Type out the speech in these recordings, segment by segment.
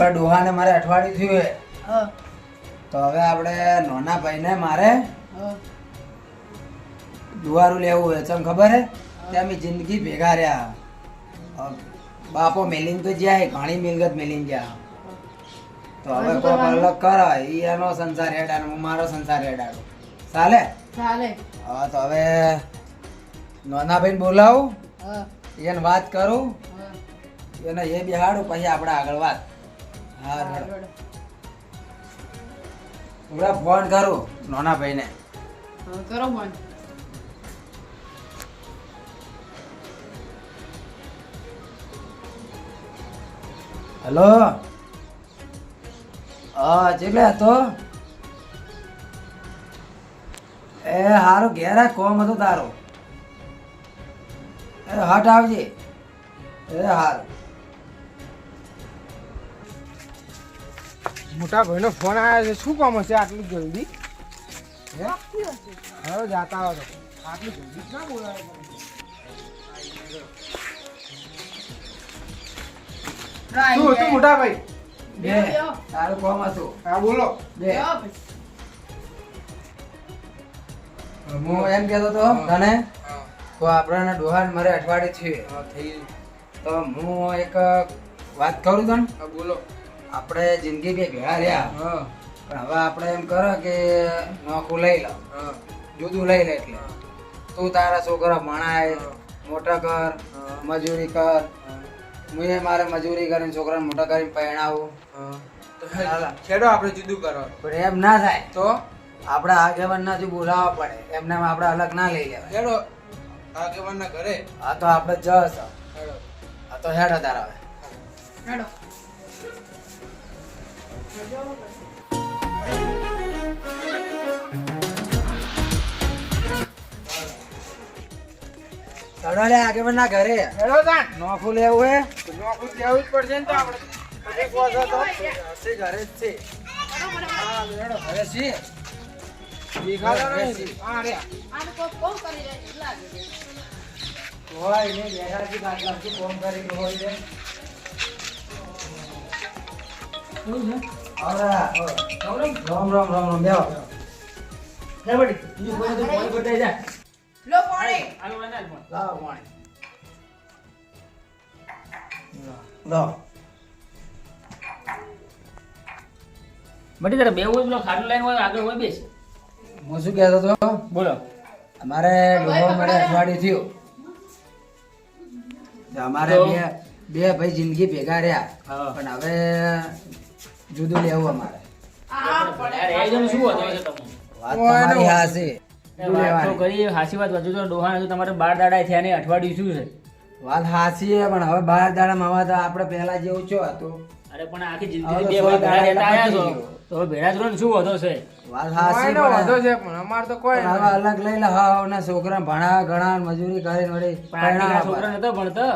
આપણા ડોહાને મારે અઠવાડિયું થયું હે. તો હવે આપણે નોના ભાઈને મારે હા. દુવારું લેવું હોય તમને ખબર હે? કે અમે જિંદગી ભેગા રહ્યા. બાપો મેલીને તો જ્યાં ઘણી મિલકત મેલીને ગયા તો હવે કોઈ અલગ કરે એ એનો સંસાર હેડાનો હું મારો સંસાર હેડાડો. ચાલે? ચાલે. હા તો હવે નોના ભાઈને બોલાવું એને વાત કરું એને એ બિહાડું પછી આપણે આગળ વાત. હા હમણાં ફોન કરું નાના ભાઈને. કરો ફોન. હેલો? હા ચેલે હતો? એ હારો ઘેરા કોમ હતો તારો. એ હટ આવજે. એ હારું. મોટા ભાઈનો ફોન આવ્યો છે. શું કામ હશે આટલું જલ્દી? હે? હવે જાતા આવો આટલું જલ્દી ના બોલાવે શું હતું મોટા ભાઈ બે. તારું કોમ હતું. હા બોલો. બે. હું એમ કહેતો હતો તને? તો આપણાના ડોહાન મારે અઠવાડિયે છે. થઈ તો હું એક વાત કરું તને? બોલો. આપણે જિંદગી બે ભેળા રહ્યા. હા. પણ હવે આપણે એમ કરો કે નોખું લઈ લો. હા. જુદું લઈ લે એટલે. તું તારા છોકરા ભણાય મોટા કર મજૂરી કર. હું. મારે મજૂરી કરીને છોકરાને મોટા કરીને પહેણાવું હા. છેડો આપણે જુદું કરો. પણ એમ ના થાય. તો? આપણે આગેવાન ના જો બોલાવવા પડે. એમને એમ આપણે અલગ ના લઈ લેવાય. છેડો. આગેવાનના ઘરે. આ તો આપણે છેડો આ તો હેડો તારા હવે. હેડો. ચડો લે આગેવાન ના ઘરે તાન નોખું લેવું હે? નોખું લેવું જ પડશે ને તો આપણે. ઘરે તો હશે ઘરે જ છે. હા લેડો ઘરે છીએ દેખાતો નહીં. આ રે. આને કોક કોમ કરી રહ્યા છે લાગે છે. હોય ને બેઠા છે આટલા શું કોમ કરી હોય છે. આવરા, રામ રામ રામ રામ બેહો લે બડી કોઈ તો કોઈ ગોટાઈ જા લો પાણી લાવ પાણી લો બટી તારે બેવું હોય પેલો ખાટલો લાઈન હોય આગળ હોય બેસ હું શું કહેતો હતો બોલો અમારે ડોહો મળે અઠવાડિયું થયું અમારે બે બે ભાઈ જિંદગી ભેગા રહ્યા. પણ હવે જુદું લેવું અમારે વાત હાસી પણ હવે બાર તો જેવું છો હતું અરે પણ આખી જિંદગી બે ભેળા રહેતા આયા છો. તો ભેળા શું વધો છે? વાત છે પણ તો કોઈ હવે અલગ લઈ લે હા ને છોકરા ભણા ઘણા મજૂરી કરીને વળી આટલી છોકરા નતો ભણતા?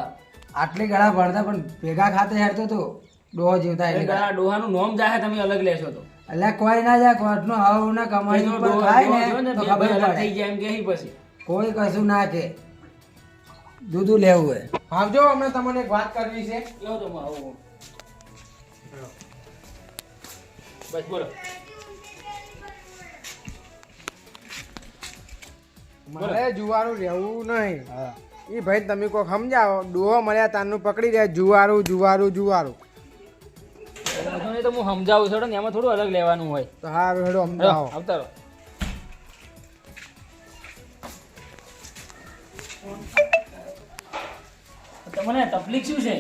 આટલી ઘણા ભણતા પણ ભેગા ખાતે હેરતો તું. ડોહો જીવતા એટલે એટલે ઘણા ડોહાનું નોમ જાહે તમે અલગ લેશો તો. એટલે કોઈ ના જાય કોટનો હાવ ના કમાણી જો ઉપર ખાય ને ને તો ખબર પડે. થઈ જાય એમ કે હી પછી. કોઈ કશું ના કે દૂધું લેવું હોય. આવજો અમે તમને એક વાત કરવી છે. કેવો તો હું આવું. બસ બોલો. મારે જુવારું રહેવું નહીં. એ ભાઈ તમે કોઈ સમજાવો. ડોહો મળ્યા તારનું પકડી રહ્યા. જુવારું જુવારું જુવારું. વાંધો તો હું સમજાવું છું ને એમાં થોડું અલગ લેવાનું હોય. તો હા હવે હેડો સમજાવો. આવતા રહો. તમને તકલીફ શું છે?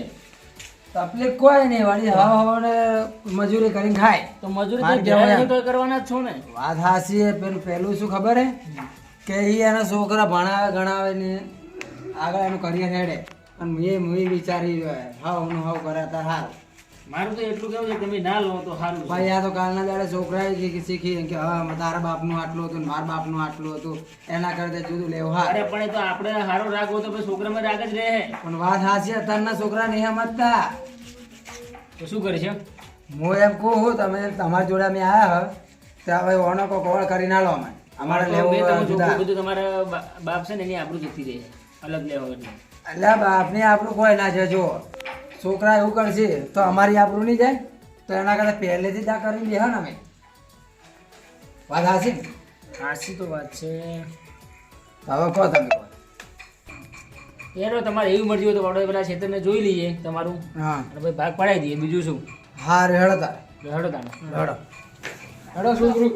તકલીફ કોઈ નહીં વાળી હવા હવાને મજૂરી કરીને ખાય. તો મજૂરી તો કરવાના જ છો ને. વાત હાસી પેલું પેલું શું ખબર હે? કે એ એના છોકરા ભણાવે ગણાવે ને આગળ એનું કરિયર હેડે. અને એ મુવી વિચારી રહ્યો હે. હાવ હું હાવ કરે તાર હારું મારું તો એટલું કેવું છે તમે ના લો તો સારું ભાઈ આ તો કાલના દાડે છોકરાએ શીખી શીખી કે હા તારા બાપનું આટલું હતું મારા બાપનું આટલું હતું. એના કરતા જુદું લેવું અરે પણ એ તો આપણે સારો રાગ તો પછી છોકરામાં રાગ જ રહે. પણ વાત હાસી અત્યારના છોકરા નહીં સમજતા. તો શું કરીશ હું? એમ કહું તમે તમારી જોડે અમે આવ્યા હો હવે ઓનો કો કોળ કરી ના લો અમે. અમારે લેવું તમારા બાપ છે ને એની આબરૂ જતી રહે. અલગ લેવો એટલે એટલે બાપને આપણું કોઈ ના છે જો છોકરા એવું કરશે તો અમારી આપણું નહીં જાય? તો એના કરતા પહેલેથી જ આ કરી દે ને અમે. વાત હાસી ને? સાચી તો વાત છે. હવે કહો તમે કહો યાર તમારે એવી મરજી હોય તો આપણે પેલા ક્ષેત્રને જોઈ લઈએ તમારું. હા. અને ભાઈ ભાગ પડાવી દઈએ બીજું શું? હા રેડો તારે. રેડો તારે. રેડો રેડો છોકરું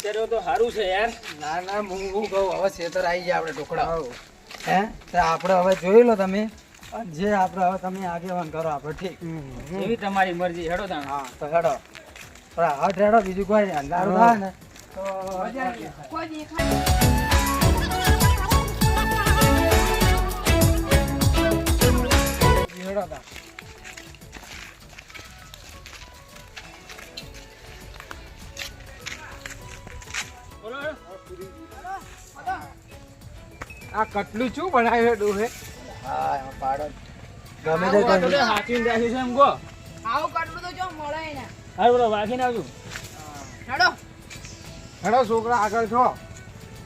વિચાર્યો તો સારું છે યાર. ના ના હું હું કહું હવે છેતર આવી જાય આપણે ઢોકળા. હે. તો આપણે હવે જોઈ લો તમે. અને જે આપણે હવે તમે આગેવાન કરો આપણે ઠીક. એવી તમારી મરજી હેડો તાને હા તો હેડો. પણ હાથ હેડો બીજું કોઈ અંધારું થાય ને તો કોઈ હેડો આ કટલું શું બનાવ્યું ડોહે હા? એમાં પાડો. ગમે તે કટલું. હાચીને કરી છે એમ કહો? આવું કટલું તો જો મળે ને. હાલ બોલો વાગીને આવજો. હેડો. હેડો છોકરા આગળ છો.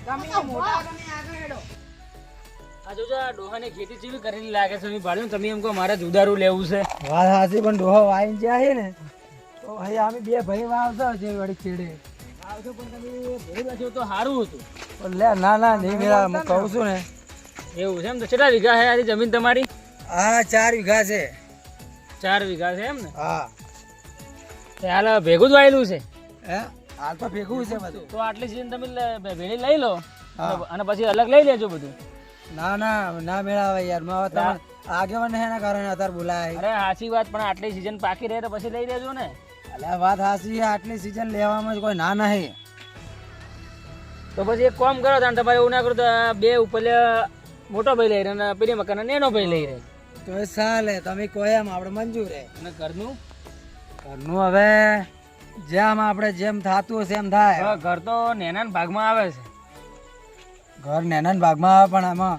તમે મોટા તમે આગળ હેડો. આ જોજો આ ડોહાની ખેતી ચીવી કરીને લાગે છે ભાડ્યું તમે એમ કહો મારે જુદારું લેવું છે. વાત સાચી પણ ડોહો વાઈન જ્યાં છે ને તો ભાઈ અમે બે ભાઈ વાવતા છે વળી ખેડે. આવજો પણ તમે ભેગા બેઠો તો સારું હતું. લે ના ના નહીં મેળા હું કહું છું ને. એવું છે એમ તો. કેટલા વીઘા છે આની જમીન તમારી? હા ચાર વીઘા છે. ચાર વીઘા છે એમ ને? હા. હાલ ભેગું જ વાયેલું છે? હે? હાલ તો ભેગું છે બધું. તો આટલી સીઝન તમે ભેળી લઈ લો. અને પછી અલગ લઈ લેજો બધું. ના ના ના મેળાવે યાર. મેં હવે તમને આગેવાન એના કારણે અત્યારે બોલાય. અરે સાચી વાત પણ આટલી સીઝન પાકી રહે તો પછી લઈ લેજો ને. એટલે વાત હાસી આટલી સિઝન લેવામાં જ કોઈ ના નહીં. તો પછી એક કામ કરો તાણ તમારે એવું ના કરો તો બે ઉપર મોટો ભાઈ લઈ રહે અને પેલી મકાન નેનો ભાઈ લઈ રહે તો એ ચાલે તમે કહો એમ આપણે મંજૂર હે. અને ઘરનું? ઘરનું હવે જેમ આપણે જેમ થતું હશે એમ થાય. ઘર તો નેના ભાગમાં આવે છે. ઘર નાના ભાગમાં આવે પણ આમાં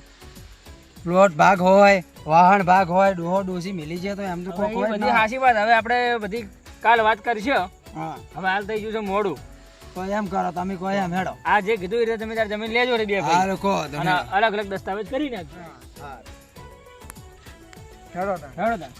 પ્લોટ ભાગ હોય વાહન ભાગ હોય ડોહો ડોસી મિલી જાય તો એમ તો બધી હાસી વાત હવે આપણે બધી કાલ વાત કરશો હા. હવે હાલ થઈ ગયું છે મોડું. તો એમ કરો તમે કહો એમ હેડો. આ જે કીધું એ રીતે તમે તાર જમીન લેજો રે બે ભાઈ. હાલો કહો અને અલગ અલગ દસ્તાવેજ કરી નાખજો. હા હેડો તાર. હેડો તાણ.